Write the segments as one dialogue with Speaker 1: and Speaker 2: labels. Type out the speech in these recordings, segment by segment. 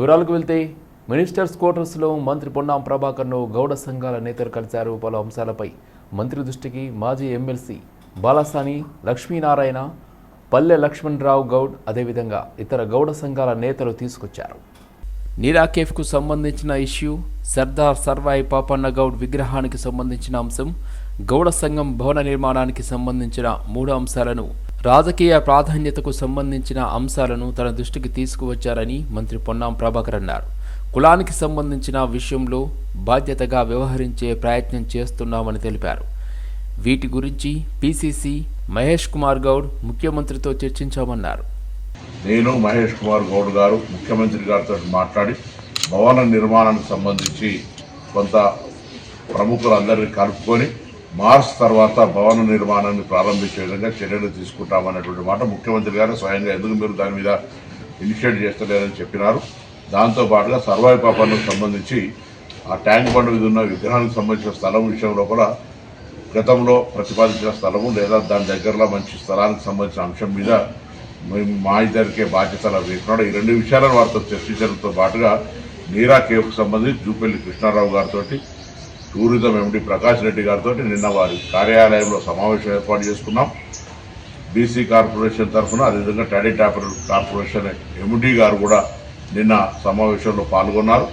Speaker 1: వివరాలకు వెళ్తే మినిస్టర్స్ క్వార్టర్స్లో మంత్రి పొన్నాం ప్రభాకర్ను గౌడ సంఘాల నేతలు కలిశారు పలు అంశాలపై. మంత్రి దృష్టికి మాజీ ఎమ్మెల్సీ బాలసాని లక్ష్మీనారాయణ పల్లె లక్ష్మణరావు గౌడ్ అదేవిధంగా ఇతర గౌడ సంఘాల నేతలు తీసుకొచ్చారు. నీరా కేఫ్కు సంబంధించిన ఇష్యూ సర్దార్ సర్వాయి పాపన్న గౌడ్ విగ్రహానికి సంబంధించిన అంశం గౌడ సంఘం భవన నిర్మాణానికి సంబంధించిన మూడు అంశాలను రాజకీయ ప్రాధాన్యతకు సంబంధించిన అంశాలను తన దృష్టికి తీసుకువచ్చారని మంత్రి పొన్నాం ప్రభాకర్ అన్నారు. కులానికి సంబంధించిన విషయంలో బాధ్యతగా వ్యవహరించే ప్రయత్నం చేస్తున్నామని తెలిపారు. వీటి గురించి పీసీసీ మహేష్ కుమార్ గౌడ్ ముఖ్యమంత్రితో చర్చించామన్నారు.
Speaker 2: నేను మహేష్ కుమార్ గౌడ్ గారు ముఖ్యమంత్రి గారితో మాట్లాడి భవన నిర్మాణానికి సంబంధించి కొంత ప్రముఖులందరినీ కలుపుకొని మార్చ్ తర్వాత భవన నిర్మాణాన్ని ప్రారంభించే విధంగా చర్యలు తీసుకుంటామన్నటువంటి మాట ముఖ్యమంత్రి గారు స్వయంగా ఎందుకు మీరు దాని మీద ఇనిషియేట్ చేస్తలేరని చెప్పినారు. దాంతో పాటుగా సర్వాయి పాపానికి సంబంధించి ఆ ట్యాంక్ బండ్ మీద ఉన్న విగ్రహానికి సంబంధించిన స్థలం విషయం లోపల గతంలో ప్రతిపాదించిన స్థలము లేదా దాని దగ్గరలో మంచి స్థలానికి సంబంధించిన అంశం మీద మేము మా ఇద్దరికే బాధ్యతలు వేస్తున్నాడు ఈ రెండు విషయాలను వారితో చర్చించడంతో పాటుగా నీరా కేవ్కు సంబంధించి జూపల్లి కృష్ణారావు గారితో టూరిజం ఎండి ప్రకాష్ రెడ్డి గారితో నిన్న వారి కార్యాలయంలో సమావేశం ఏర్పాటు చేసుకున్నాం. బీసీ కార్పొరేషన్ తరఫున అదేవిధంగా టాడీ టాపర్ కార్పొరేషన్ ఎండి గారు కూడా నిన్న సమావేశంలో పాల్గొన్నారు.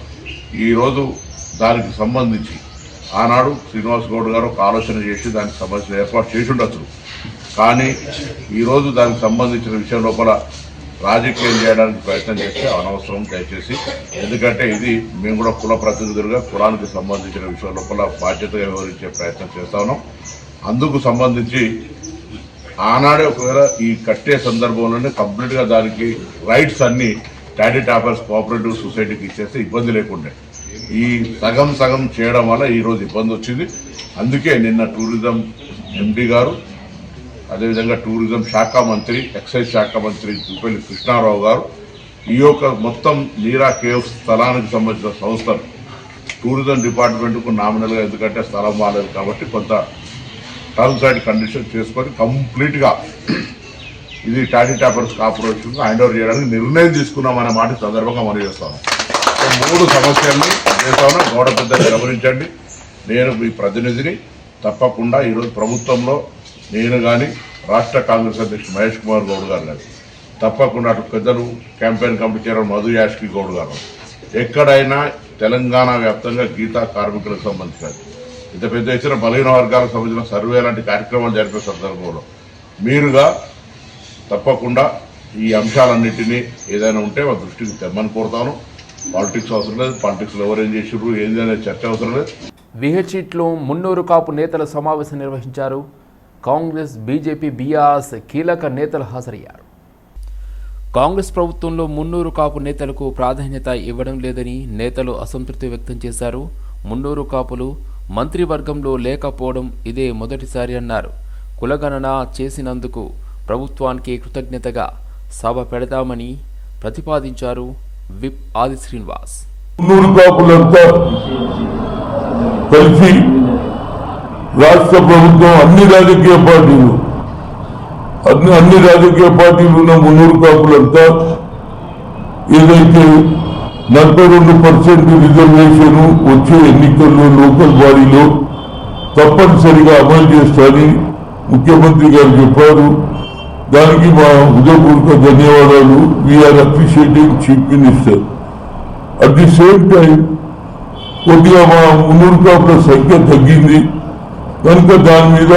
Speaker 2: ఈరోజు దానికి సంబంధించి ఆనాడు శ్రీనివాస్ గౌడ్ గారు ఒక ఆలోచన చేసి దానికి సంబంధించిన ఏర్పాటు చేసి ఉండొచ్చు. కానీ ఈరోజు దానికి సంబంధించిన విషయం లోపల రాజకీయం చేయడానికి ప్రయత్నం చేస్తే అనవసరం దయచేసి. ఎందుకంటే ఇది మేము కూడా కుల ప్రతినిధులుగా కులానికి సంబంధించిన విషయం లోపల బాధ్యతగా వ్యవహరించే ప్రయత్నం చేస్తా ఉన్నాం. అందుకు సంబంధించి ఆనాడే ఒకవేళ ఈ కట్టే సందర్భంలోనే కంప్లీట్గా దానికి రైట్స్ అన్ని టాడీ టాపర్స్ కోఆపరేటివ్ సొసైటీకి ఇచ్చేస్తే ఇబ్బంది లేకుండే. ఈ సగం సగం చేయడం వల్ల ఈరోజు ఇబ్బంది వచ్చింది. అందుకే నిన్న టూరిజం ఎండి గారు అదేవిధంగా టూరిజం శాఖ మంత్రి ఎక్సైజ్ శాఖ మంత్రి జూపల్లి కృష్ణారావు గారు ఈ యొక్క మొత్తం నీరా కేవ్ స్థలానికి సంబంధించిన సంస్థలు టూరిజం డిపార్ట్మెంట్కు నామినల్గా ఎందుకంటే స్థలం వాలేదు కాబట్టి కొంత టర్మ్స్ అండ్ కండిషన్ చేసుకొని కంప్లీట్గా ఇది toddy tappers corporation hand over చేయడానికి నిర్ణయం తీసుకున్నామనే మాట సందర్భంగా మనం చేస్తాను మూడు సమస్యల్ని చేస్తామని గోడ పెద్ద గమనించండి. నేను మీ ప్రతినిధిని తప్పకుండా ఈరోజు ప్రభుత్వంలో నేను కానీ రాష్ట్ర కాంగ్రెస్ అధ్యక్షుడు మహేష్ కుమార్ గౌడ్ గారు కానీ తప్పకుండా అటు పెద్దలు campaign committee chairman Madhu Yashki Goud గారు ఎక్కడైనా తెలంగాణ వ్యాప్తంగా గీతా కార్మికులకు సంబంధించినది. ఇంత పెద్ద ఇచ్చిన బలహీన వర్గాలకు సంబంధించిన సర్వే లాంటి కార్యక్రమాలు జరిపే సందర్భంలో మీరుగా తప్పకుండా ఈ అంశాలన్నింటినీ ఏదైనా ఉంటే మా దృష్టికి తెమ్మని కోరుతాను. పాలిటిక్స్ అవసరం లేదు పాలిటిక్స్లో ఎవరేం చేసారు ఏంది చర్చ అవసరం లేదు.
Speaker 1: విహెచ్ఇట్లో మున్నూరు కాపు నేతల సమావేశం నిర్వహించారు. కాంగ్రెస్ బీజేపీ బీఆర్ఎస్ కీలక నేతలు హాజరయ్యారు. కాంగ్రెస్ ప్రభుత్వంలో మున్నూరు కాపు నేతలకు ప్రాధాన్యత ఇవ్వడం లేదని నేతలు అసంతృప్తి వ్యక్తం చేశారు. మున్నూరు కాపులు మంత్రివర్గంలో లేకపోవడం ఇదే మొదటిసారి అన్నారు. కులగణన చేసినందుకు ప్రభుత్వానికి కృతజ్ఞతగా సభ పెడతామని ప్రతిపాదించారు విప్ ఆది శ్రీనివాస్
Speaker 3: కలిసి రాష్ట్ర ప్రభుత్వం అన్ని రాజకీయ పార్టీలు అన్ని అన్ని రాజకీయ పార్టీలు ఉన్న మున్నూరు కాపులంతా ఏదైతే నలభై రెండు పర్సెంట్ రిజర్వేషన్ వచ్చే ఎన్నికల్లో లోకల్ బాడీలో తప్పనిసరిగా అమలు చేస్తారని ముఖ్యమంత్రి గారు చెప్పారు దానికి మా హృదయపూర్వక ధన్యవాదాలు we're appreciating chief minister at the same time కొద్దిగా మా మున్నూరు కాపుల సంఖ్య తగ్గింది కనుక దాని మీద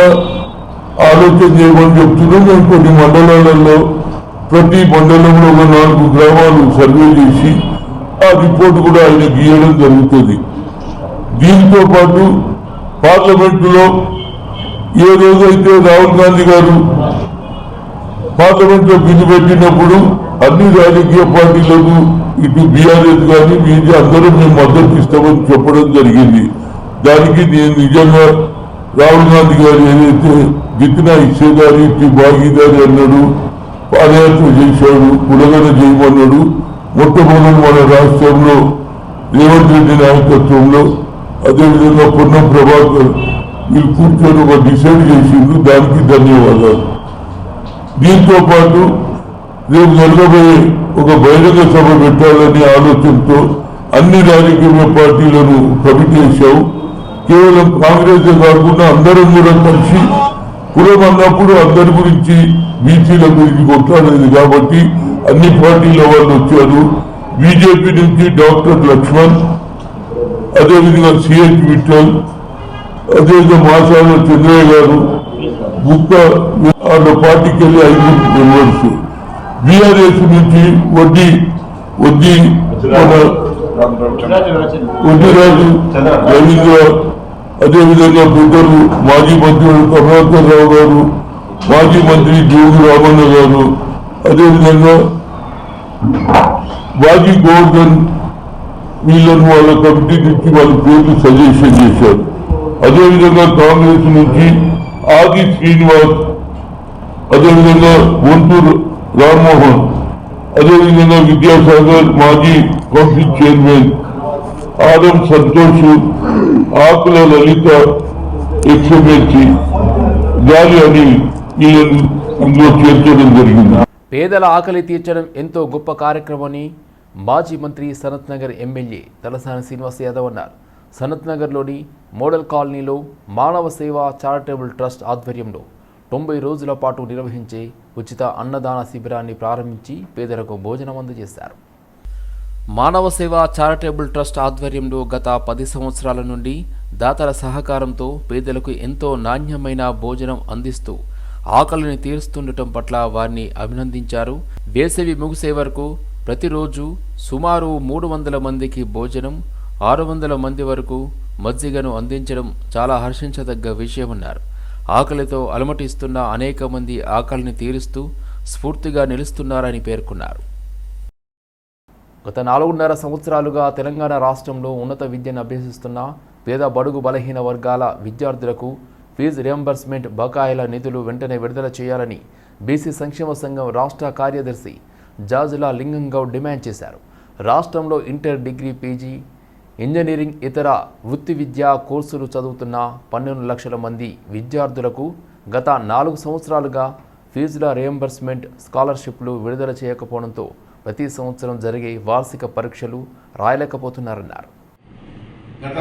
Speaker 3: ఆలోచన చేయమని చెప్తున్నాం. మేము కొన్ని మండలాలలో ప్రతి మండలంలో ఒక నాలుగు గ్రామాలు సర్వే చేసి ఆ రిపోర్ట్ కూడా ఆయన గీయడం జరుగుతుంది. దీంతో పాటు పార్లమెంటులో ఏ రోజైతే రాహుల్ గాంధీ గారు పార్లమెంట్లో బిల్లు పెట్టినప్పుడు అన్ని రాజకీయ పార్టీలకు ఇటు బీఆర్ఎస్ కానీ మీది అందరూ మేము మద్దతు ఇస్తామని చెప్పడం జరిగింది. దానికి నేను నిజంగా రాహుల్ గాంధీ గారు ఏదైతే గిట్టిన ఇచ్చేదారి భాగీదారి అన్నాడు పాదయాత్ర చేశాడు కులగన చేయమన్నాడు మొట్టమొదటి మన రాష్ట్రంలో రేవంత్ రెడ్డి నాయకత్వంలో అదేవిధంగా పొన్నం ప్రభాకర్ వీళ్ళు కూర్చొని ఒక డిసైడ్ చేసిండు దానికి ధన్యవాదాలు దీంతో పాటు రేపు జరగబోయే ఒక బహిరంగ సభ పెట్టాలనే ఆలోచనతో అన్ని రాజకీయ పార్టీలను కమిటీ చేశావు. కేవలం కాంగ్రెస్ కాకుండా అందరం కూడా కలిసి కులం అన్నప్పుడు అందరి గురించి బీసీల గురించి కొట్లాడేది కాబట్టి అన్ని పార్టీల వాళ్ళు వచ్చారు. బీజేపీ నుంచి డాక్టర్ లక్ష్మణ్ అదేవిధంగా సిహెచ్ విఠల్ అదేవిధంగా మాసాల చంద్రయ్య గారు బుక్క వాళ్ళ పార్టీకి వెళ్ళి ఐదు మెంబర్స్ బీఆర్ఎస్ నుంచి వడ్డీ వడ్డీ వడ్డీరాజు రవీంద్ర అదేవిధంగా పెద్దలు మాజీ మంత్రులు కమలాకర్ రావు గారు మాజీ మంత్రి జోగి రామన్న గారు అదేవిధంగా మాజీ గోవర్ధన్ వీళ్ళను వాళ్ళ కమిటీ నుంచి వాళ్ళ పేర్లు సజెషన్ చేశారు అదేవిధంగా కాంగ్రెస్ నుంచి ఆది శ్రీనివాస్ అదేవిధంగా గుంటూరు రామ్మోహన్ అదేవిధంగా విద్యాసాగర్ మాజీ council chairman Adam Santosh Akula Lalitha ex MLC గాలి అని చేర్చడం జరిగింది.
Speaker 1: పేదల ఆకలి తీర్చడం ఎంతో గొప్ప కార్యక్రమని మాజీ మంత్రి సనత్ నగర్ ఎమ్మెల్యే తలసాని శ్రీనివాస్ యాదవ్ అన్నారు. సనత్ నగర్లోని మోడల్ కాలనీలో మానవ సేవ చారిటబుల్ ట్రస్ట్ ఆధ్వర్యంలో తొంభై రోజుల పాటు నిర్వహించే ఉచిత అన్నదాన శిబిరాన్ని ప్రారంభించి పేదలకు భోజనం అందజేశారు. మానవ సేవ చారిటబుల్ ట్రస్ట్ ఆధ్వర్యంలో గత పది సంవత్సరాల నుండి దాతల సహకారంతో పేదలకు ఎంతో నాణ్యమైన భోజనం అందిస్తూ ఆకలిని తీరుస్తుండటం పట్ల వారిని అభినందించారు. వేసవి ముగిసే వరకు ప్రతిరోజు సుమారు మూడు వందల మందికి భోజనం ఆరు వందల మంది వరకు మజ్జిగను అందించడం చాలా హర్షించదగ్గ విషయమన్నారు. ఆకలితో అలమటిస్తున్న అనేక మంది ఆకలిని తీరుస్తూ స్ఫూర్తిగా నిలుస్తున్నారని పేర్కొన్నారు. గత నాలుగున్నర సంవత్సరాలుగా తెలంగాణ రాష్ట్రంలో ఉన్నత విద్యను అభ్యసిస్తున్న పేద బడుగు బలహీన వర్గాల విద్యార్థులకు ఫీజు రియంబర్స్మెంట్ బకాయిల నిధులు వెంటనే విడుదల చేయాలని బీసీ సంక్షేమ సంఘం రాష్ట్ర కార్యదర్శి జాజుల లింగంగౌడ్ డిమాండ్ చేశారు. రాష్ట్రంలో ఇంటర్ డిగ్రీ పీజీ ఇంజనీరింగ్ ఇతర వృత్తి విద్యా కోర్సులు చదువుతున్న పన్నెండు లక్షల మంది విద్యార్థులకు గత నాలుగు సంవత్సరాలుగా ఫీజుల రియంబర్స్మెంట్ స్కాలర్షిప్లు విడుదల చేయకపోవడంతో ప్రతి సంవత్సరం జరిగే వార్షిక పరీక్షలు రాయలేకపోతున్నారన్నారు.
Speaker 4: గత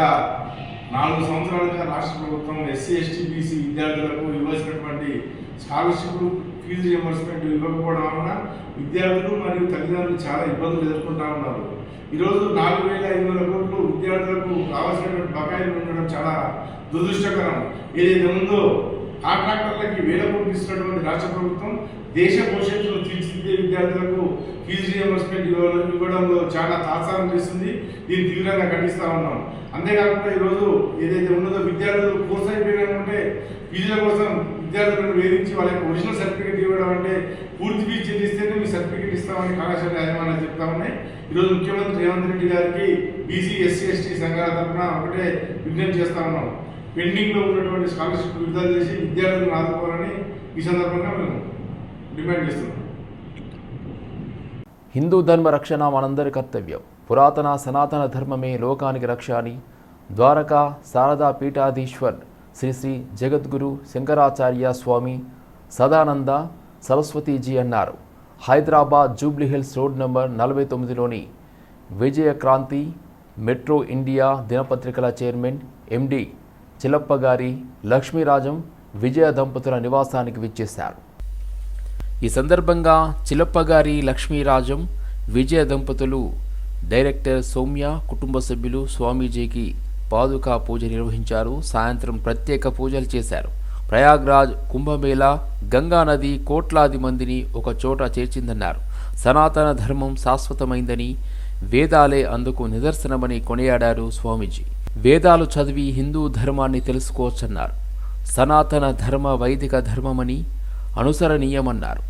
Speaker 4: నాలుగు సంవత్సరాలుగా రాష్ట్ర ప్రభుత్వం ఎస్సీ ఎస్టీ బీసీ విద్యార్థులకు ఇవ్వాల్సినటువంటి స్కాలర్షిప్లు ఫీజు రియంబర్స్మెంట్ ఇవ్వకపోవడం వలన విద్యార్థులు మరియు తల్లిదండ్రులు చాలా ఇబ్బందులు ఎదుర్కొంటా ఉన్నారు. ఈరోజు నాలుగు వేల ఐదు వందల కోట్లు విద్యార్థులకు కావాల్సినటువంటి బకాయిలు ఉండడం చాలా దురదృష్టకరం. ఏదైతే ఉందో కాంట్రాక్టర్లకి వేల కోట్లు ఇస్తున్నటువంటి రాష్ట్ర ప్రభుత్వం దేశ భవిష్యత్తును తీర్చిదిద్దే విద్యార్థులకు ఫీజు రియంబర్స్మెంట్ ఇవ్వడంలో చాలా తాత్సారం చేస్తుంది. దీన్ని తీవ్రంగా ఖండిస్తూ ఉన్నాం. అంతేకాకుండా ఈరోజు ఏదైతే ఉన్నదో విద్యార్థులు కోర్స్ అయిపోయినారంటే ఫీజుల కోసం విద్యార్థులను వేధించి వాళ్ళ యొక్క ఒరిజినల్ సర్టిఫికేట్ ఇవ్వడం అంటే పూర్తి ఫీజు చెల్లిస్తేనే మీ సర్టిఫికేట్ ఇస్తామని కళాశాల యాజమాన్యాలు చెప్తా ఉన్నాయి. ఈరోజు ముఖ్యమంత్రి రేవంత్ రెడ్డి గారికి బీసీ ఎస్సీ ఎస్టీ సంఘాల తరఫున ఒకటే విజ్ఞప్తి చేస్తా ఉన్నాం. పెండింగ్లో ఉన్నటువంటి స్కాలర్షిప్ విడుదల చేసి విద్యార్థులను ఆదుకోవాలని ఈ సందర్భంగా మేము డిమాండ్ చేస్తున్నాం.
Speaker 1: హిందూ ధర్మ రక్షణ మనందరి కర్తవ్యం. పురాతన సనాతన ధర్మమే లోకానికి రక్ష అని ద్వారకా శారదా పీఠాధీశ్వర్ శ్రీ శ్రీ జగద్గురు శంకరాచార్య స్వామి సదానంద సరస్వతీజీ అన్నారు. Hyderabad Jubilee Hills road number నలభై తొమ్మిదిలోని విజయక్రాంతి మెట్రో ఇండియా దినపత్రికల చైర్మన్ ఎండి చిలప్ప గారి లక్ష్మీరాజం విజయ దంపతుల నివాసానికి విచ్చేశారు. ఈ సందర్భంగా చిలప్పగారి లక్ష్మీరాజం విజయ దంపతులు డైరెక్టర్ సౌమ్య కుటుంబ సభ్యులు స్వామీజీకి పాదుకా పూజ నిర్వహించారు. సాయంత్రం ప్రత్యేక పూజలు చేశారు. ప్రయాగ్రాజ్ కుంభమేళా గంగా నది కోట్లాది మందిని ఒక చోట చేర్చిందన్నారు. సనాతన ధర్మం శాశ్వతమైందని వేదాలే అందుకు నిదర్శనమని కొనియాడారు స్వామీజీ. వేదాలు చదివి హిందూ ధర్మాన్ని తెలుసుకోవచ్చన్నారు. సనాతన ధర్మ వైదిక ధర్మమని అనుసరణీయమన్నారు.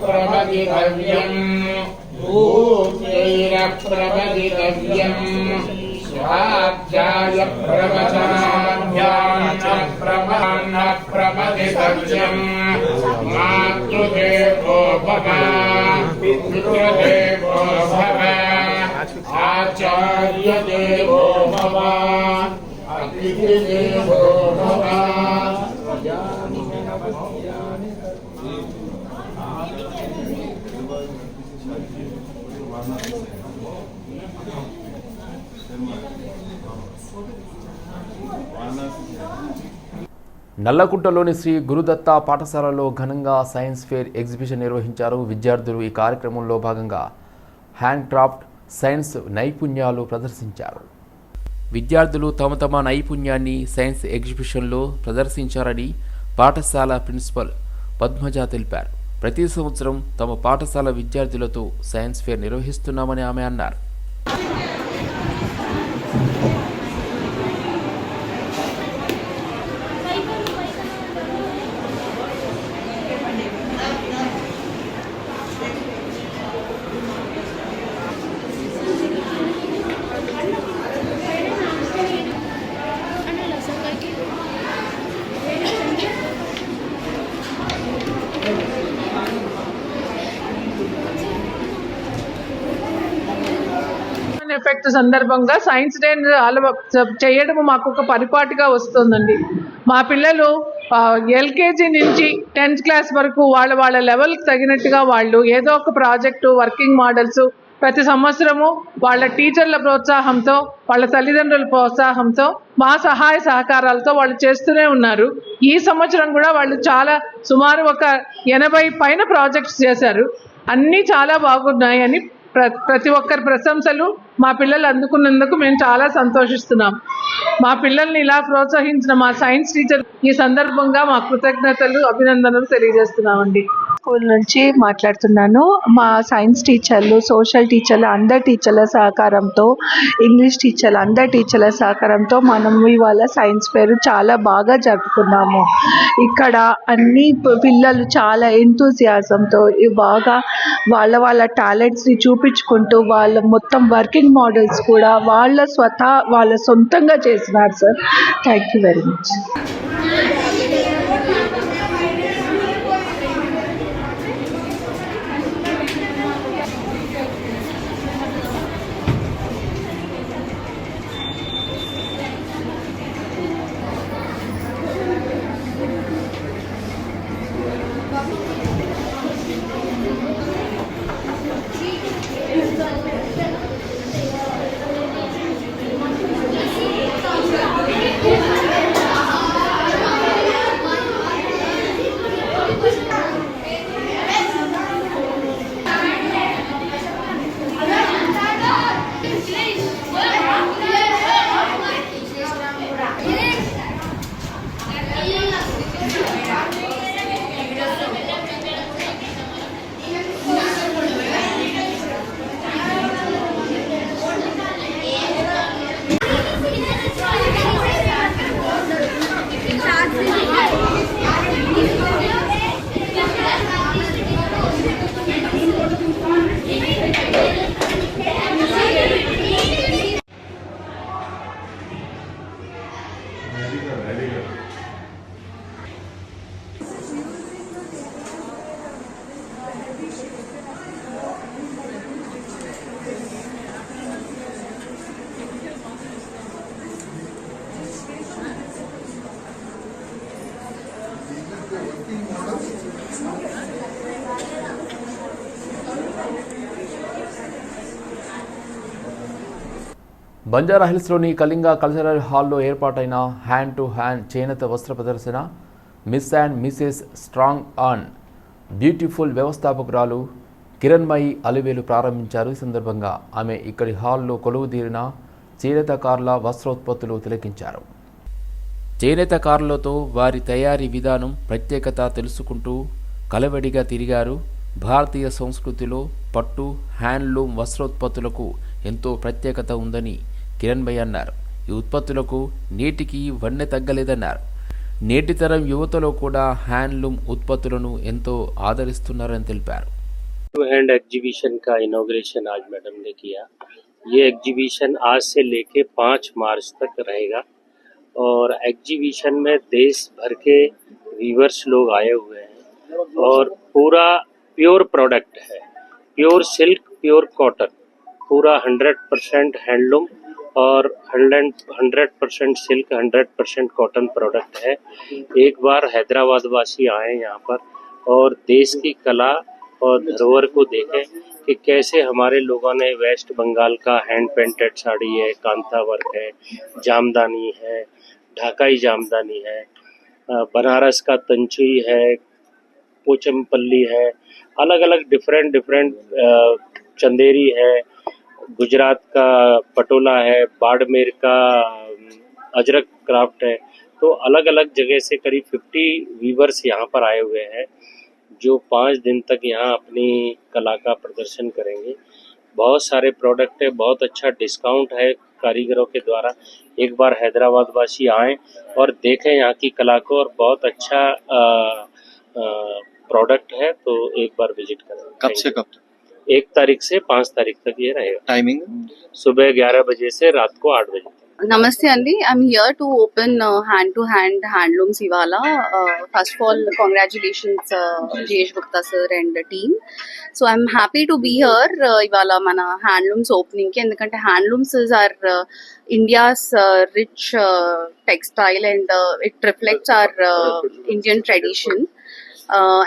Speaker 5: प्रभदितव्यम् भूतैरप्रभदितव्यम् स्वाध्याय प्रवचनाभ्यां च प्रभान्न प्रभदितव्यम् मातृदेवो भव। पितृदेवो भव। आचार्यदेवो भव। अतिथिदेवो
Speaker 1: నల్లకుంటలోని శ్రీ గురుదత్త పాఠశాలలో ఘనంగా సైన్స్ ఫేర్ ఎగ్జిబిషన్ నిర్వహించారు విద్యార్థులు ఈ కార్యక్రమంలో భాగంగా. హ్యాండ్క్రాఫ్ట్ సైన్స్ నైపుణ్యాలు ప్రదర్శించారు. విద్యార్థులు తమ తమ నైపుణ్యాన్ని సైన్స్ ఎగ్జిబిషన్లో ప్రదర్శించారని పాఠశాల ప్రిన్సిపల్ పద్మజ తెలిపారు. ప్రతి సంవత్సరం తమ పాఠశాల విద్యార్థులతో సైన్స్ ఫేర్ నిర్వహిస్తున్నామని ఆమె అన్నారు.
Speaker 6: సందర్భంగా సైన్స్ డే చేయడం మాకు ఒక పరిపాటిగా వస్తుందండి. మా పిల్లలు ఎల్కేజీ నుంచి టెన్త్ క్లాస్ వరకు వాళ్ళ వాళ్ళ లెవెల్కి తగినట్టుగా వాళ్ళు ఏదో ఒక ప్రాజెక్టు వర్కింగ్ మోడల్స్ ప్రతి సంవత్సరము వాళ్ళ టీచర్ల ప్రోత్సాహంతో వాళ్ళ తల్లిదండ్రుల ప్రోత్సాహంతో మా సహాయ సహకారాలతో వాళ్ళు చేస్తూనే ఉన్నారు. ఈ సంవత్సరం కూడా వాళ్ళు చాలా సుమారు ఒక ఎనభై పైన ప్రాజెక్ట్స్ చేశారు. అన్నీ చాలా బాగున్నాయని ప్ర ప్రతి ఒక్కరి ప్రశంసలు. మా పిల్లలు అందుకున్నందుకు మేము చాలా సంతోషిస్తున్నాం. మా పిల్లల్ని ఇలా ప్రోత్సహించిన మా సైన్స్ టీచర్ ఈ సందర్భంగా మా కృతజ్ఞతలు అభినందనలు తెలియజేస్తున్నామండి.
Speaker 7: స్కూల్ నుంచి మాట్లాడుతున్నాను. మా సైన్స్ టీచర్లు సోషల్ టీచర్లు అందరి టీచర్ల సహకారంతో ఇంగ్లీష్ టీచర్లు అందరి టీచర్ల సహకారంతో మనం ఇవాళ సైన్స్ ఫేర్ చాలా బాగా జరుపుకున్నాము. ఇక్కడ అన్ని పిల్లలు చాలా ఎంతూజియాజంతో బాగా వాళ్ళ వాళ్ళ టాలెంట్స్ని చూపించుకుంటూ వాళ్ళ మొత్తం వర్కింగ్ మోడల్స్ కూడా వాళ్ళ స్వతహా వాళ్ళ సొంతంగా చేసినారు sir thank you very much
Speaker 1: బంజారాహిల్స్లోని Kalinga cultural హాల్లో ఏర్పాటైన హ్యాండ్ టు హ్యాండ్ చేనేత వస్త్ర ప్రదర్శన Miss and Mrs strong on beautiful వ్యవస్థాపకురాలు Kiranmayi Alivelu ప్రారంభించారు. ఈ సందర్భంగా ఆమె ఇక్కడి హాల్లో కొలువుదీరిన చేనేతకారుల వస్త్రోత్పత్తులు తిలకించారు. చేనేతకారులతో వారి తయారీ విధానం ప్రత్యేకత తెలుసుకుంటూ కలవడిగా తిరిగారు. భారతీయ సంస్కృతిలో పట్టు హ్యాండ్లూమ్ వస్త్రోత్పత్తులకు ఎంతో ప్రత్యేకత ఉందని కిరణ్భయ్ అన్నారు ఈ ఉత్పత్తులకు నేటికి వన్నె తగ్గలేదన్నారు నేటి తరం యువతలో కూడా హ్యాండ్లూమ్ ఉత్పత్తులను ఎంతో ఆదరిస్తున్నారని తెలిపారు
Speaker 8: टू हैंड एग्जीबिशन का इनोग्रेशन आज मैडम ने किया ये एग्जीबिशन आज से लेके पाँच मार्च तक रहेगा और एग्जीबिशन में देश भर के वीवर्स लोग आए हुए हैं और पूरा प्योर प्रोडक्ट है प्योर सिल्क प्योर कॉटन पूरा हंड्रेड परसेंट हैंडलूम और hundred hundred percent silk, hundred percent cotton product है। एक बार हैदराबाद वासी आए यहाँ पर और देश की कला और धरोहर को देखें कि कैसे हमारे लोगों ने वेस्ट बंगाल का हैंड पेंटेड साड़ी है, कांता वर्क है, जामदानी है, ढाकाई जामदानी है बनारस का तंचुई है, पोचमपल्ली है अलग अलग डिफरेंट डिफरेंट चंदेरी है गुजरात का पटोला है बाड़मेर का अजरक क्राफ्ट है तो अलग अलग जगह से करीब फिफ्टी वीवर्स यहाँ पर आए हुए हैं जो पाँच दिन तक यहाँ अपनी कला का प्रदर्शन करेंगे। बहुत सारे प्रोडक्ट है बहुत अच्छा डिस्काउंट है कारीगरों के द्वारा। एक बार हैदराबाद वासी आएँ और देखें यहाँ की कला को और बहुत अच्छा प्रोडक्ट है तो एक बार विज़िट करें।
Speaker 9: कब से कब तक?
Speaker 8: एक तारीख से पाँच तारीख तक ये रहेगा
Speaker 9: टाइमिंग
Speaker 8: सुबह ग्यारह बजे से रात को आठ बजे तक
Speaker 10: Namaste Andy, I'm here to open uh, hand to hand handlooms Ivala. Uh, first of all, congratulations uh, Jayesh Gupta sir and the team. So I'm happy to be here uh, Ivala mana handlooms opening ki ఎందుకంటే handlooms is our uh, India's uh, rich uh, textile and uh,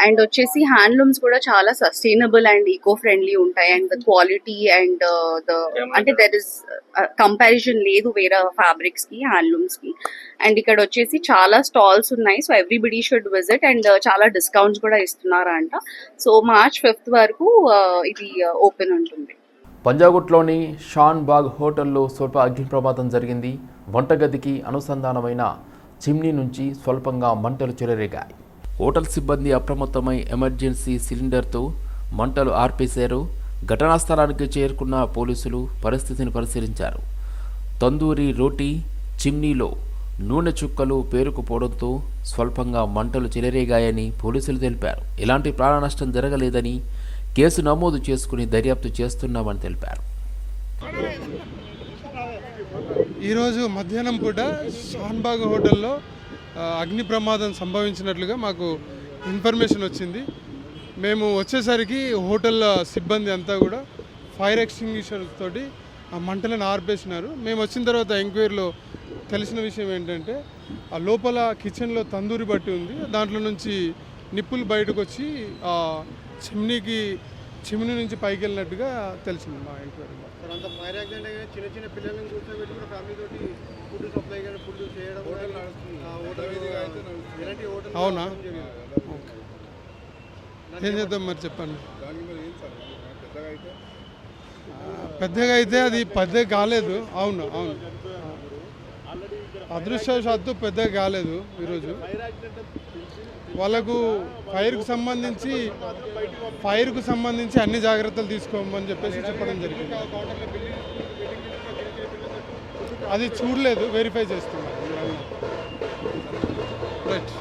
Speaker 10: and వచ్చేసి handlooms కూడా చాలా sustainable and eco friendly ఉంటాయి and the quality and the అంటే there is comparison లేదు వేరే ఫ్యాబ్రిక్స్కి హ్యాండ్లూమ్స్కి. And ఇక్కడ వచ్చేసి చాలా స్టాల్స్ ఉన్నాయి. So everybody should visit and చాలా డిస్కౌంట్స్ కూడా ఇస్తున్నారంట. సో మార్చ్ ఫిఫ్త్ వరకు uh, ఇది ఓపెన్ ఉంటుంది.
Speaker 1: పంజాగుట్లోని షాన్ బాగ్ హోటల్లో స్వల్ప అగ్ని ప్రమాదం జరిగింది. వంటగదికి అనుసంధానమైన చిమ్నీ నుంచి స్వల్పంగా మంటలు చెలరేగాయి. హోటల్ సిబ్బంది అప్రమత్తమై ఎమర్జెన్సీ సిలిండర్తో మంటలు ఆర్పేశారు. ఘటనా స్థలానికి చేరుకున్న పోలీసులు పరిస్థితిని పరిశీలించారు. తందూరి రోటీ చిమ్నీలో నూనె చుక్కలు పేరుకుపోవడంతో స్వల్పంగా మంటలు చెలరేగాయని పోలీసులు తెలిపారు. ఎలాంటి ప్రాణ నష్టం జరగలేదని కేసు నమోదు చేసుకుని దర్యాప్తు చేస్తున్నామని తెలిపారు.
Speaker 11: ఈరోజు మధ్యాహ్నం పూట షాన్బాగ్ హోటల్లో అగ్ని ప్రమాదం సంభవించినట్లుగా మాకు ఇన్ఫర్మేషన్ వచ్చింది. మేము వచ్చేసరికి హోటల్ సిబ్బంది అంతా కూడా ఫైర్ ఎక్స్టింగ్విషర్ తోటి ఆ మంటలను ఆర్పేసినారు. మేము వచ్చిన తర్వాత ఎంక్వైరీలో తెలిసిన విషయం ఏంటంటే ఆ లోపల కిచెన్లో తందూరి బట్టి ఉంది. దాంట్లో నుంచి నిప్పులు బయటకు వచ్చి ఆ చిమ్నీకి చిమ్ని నుంచి పైకి వెళ్ళినట్టుగా తెలిసింది మా ఎంక్వైరీలో
Speaker 12: ఫుడ్ సప్లై కానీ ఫుడ్ చేయడం హోటల్
Speaker 11: అవునా? ఏం చేద్దాం మరి చెప్పండి. పెద్దగా అయితే? అది పెద్దగా కాలేదు. అవును అవును. అదృష్టవశాత్తు పెద్దగా కాలేదు ఈరోజు. వాళ్ళకు ఫైర్కు సంబంధించి ఫైర్కు సంబంధించి అన్ని జాగ్రత్తలు తీసుకోమని చెప్పేసి చెప్పడం జరిగింది. అది చూడలేదు వెరిఫై చేస్తున్నాం రైట్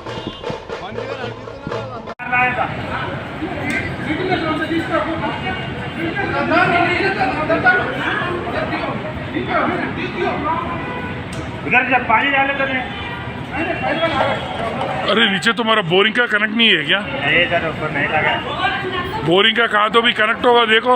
Speaker 3: अरे नीचे तुम्हारा बोरिंग का कनेक्ट नहीं है क्या बोरिंग का कहा तो भी कनेक्ट होगा देखो